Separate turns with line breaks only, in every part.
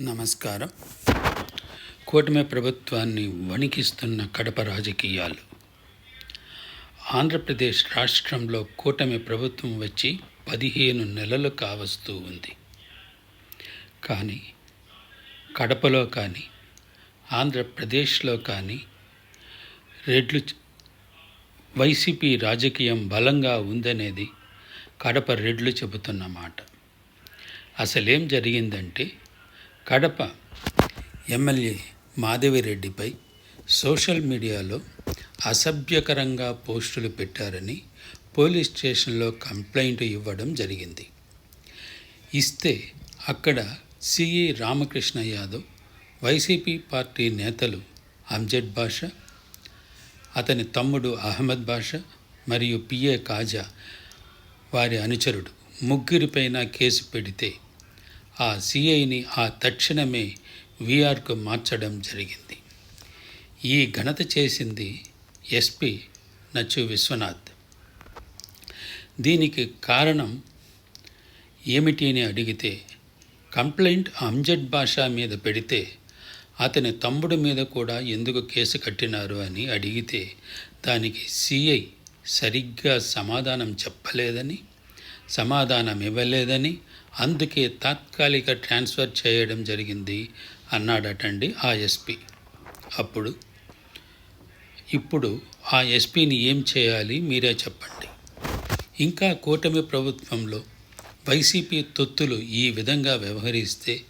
నమస్కారం. కూటమి ప్రభుత్వాన్ని వణికిస్తున్న కడప రాజకీయాలు. ఆంధ్రప్రదేశ్ రాష్ట్రంలో కూటమి ప్రభుత్వం వచ్చి పదిహేను నెలలు కావస్తూ ఉంది. కానీ కడపలో కానీ ఆంధ్రప్రదేశ్లో కానీ రెడ్లు వైసీపీ రాజకీయం బలంగా ఉందనేది కడప రెడ్లు చెబుతున్న మాట. అసలేం జరిగిందంటే కడప ఎమ్మెల్యే మాధవిరెడ్డిపై సోషల్ మీడియాలో అసభ్యకరంగా పోస్టులు పెట్టారని పోలీస్ స్టేషన్లో కంప్లైంట్ ఇవ్వడం జరిగింది. ఇస్తే అక్కడ CE Ramakrishna Yadav YCP party నేతలు అంజద్ బాషా అతని తమ్ముడు అహ్మద్ బాషా మరియు పిఏ కాజా వారి అనుచరుడు ముగ్గురిపైన కేసు పెడితే ఆ సిఐని ఆ తక్షణమే విఆర్కు మార్చడం జరిగింది. ఈ ఘనత చేసింది ఎస్పి నచ్చు విశ్వనాథ్. దీనికి కారణం ఏమిటి అని అడిగితే కంప్లైంట్ అంజద్ భాషా మీద పెడితే అతని తమ్ముడి మీద కూడా ఎందుకు కేసు కట్టినారు అని అడిగితే దానికి సిఐ సరిగ్గా సమాధానం చెప్పలేదని సమాధానం ఇవ్వలేదని అందుకే తాత్కాలిక ట్రాన్స్ఫర్ చేయడం జరిగింది అన్నాడటండి ఆ ఎస్పీ. అప్పుడు ఇప్పుడు ఆ ఎస్పీని ఏం చేయాలి మీరే చెప్పండి. ఇంకా కూటమి ప్రభుత్వంలో వైసీపీ తొత్తులు ఈ విధంగా వ్యవహరిస్తే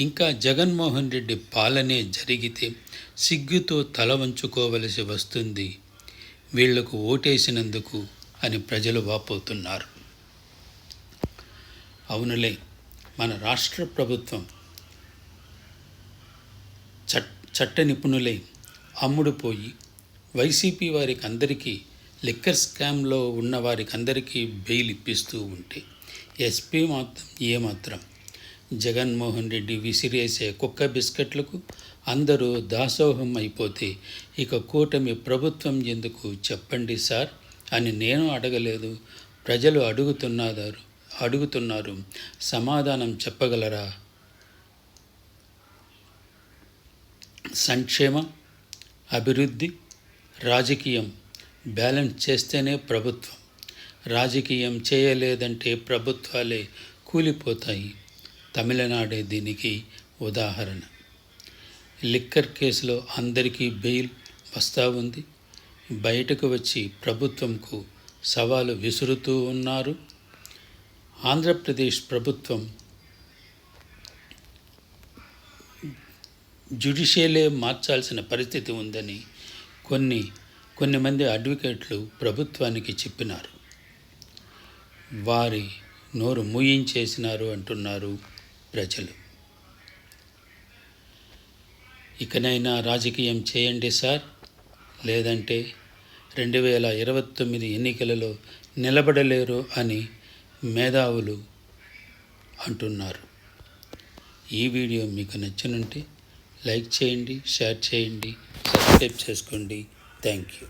ఇంకా జగన్మోహన్ రెడ్డి పాలనే జరిగితే సిగ్గుతో తల వంచుకోవలసి వస్తుంది. వీళ్ళకు ఓటేసినందుకు అని ప్రజలు వాపోతున్నారు. అవునులే మన రాష్ట్ర ప్రభుత్వం చట్ చట్ట నిపుణులై. అమ్ముడుపోయి వైసీపీ వారికి అందరికీ లిక్కర్ స్కామ్లో ఉన్న వారికి అందరికీ బెయిల్ ఇప్పిస్తూ ఉంటే ఎస్పీ మాత్రం ఏమాత్రం. జగన్మోహన్ రెడ్డి విసిరేసే కుక్క బిస్కెట్లకు అందరూ దాసోహం అయిపోతే ఇక కూటమి ప్రభుత్వం ఎందుకు చెప్పండి సార్? అని నేను అడగలేదు. ప్రజలు అడుగుతున్నారు. అడుగుతున్నారు. సమాధానం చెప్పగలరా? సంక్షేమ అభివృద్ధి రాజకీయం బ్యాలెన్స్ చేస్తేనే ప్రభుత్వం. రాజకీయం చేయలేదంటే ప్రభుత్వాలే కూలిపోతాయి. తమిళనాడే దీనికి ఉదాహరణ. లిక్కర్ కేసులో అందరికీ బెయిల్ వస్తూ ఉంది. బయటకు వచ్చి ప్రభుత్వంకు సవాలు విసురుతూ ఉన్నారు. ఆంధ్రప్రదేశ్ ప్రభుత్వం జ్యుడిషియలే మార్చాల్సిన పరిస్థితి ఉందని కొన్ని కొన్ని మంది అడ్వకేట్లు ప్రభుత్వానికి చెప్పినారు. వారి నోరు మూయించేసినారు అంటున్నారు ప్రజలు. ఇకనైనా రాజకీయం చేయండి సార్. లేదంటే రెండు వేల ఇరవై తొమ్మిది ఎన్నికలలో నిలబడలేరు అని మేధావులు అంటున్నారు. ఈ వీడియో మీకు నచ్చినంటే లైక్ చేయండి షేర్ చేయండి సబ్స్క్రైబ్ చేసుకోండి. Thank you.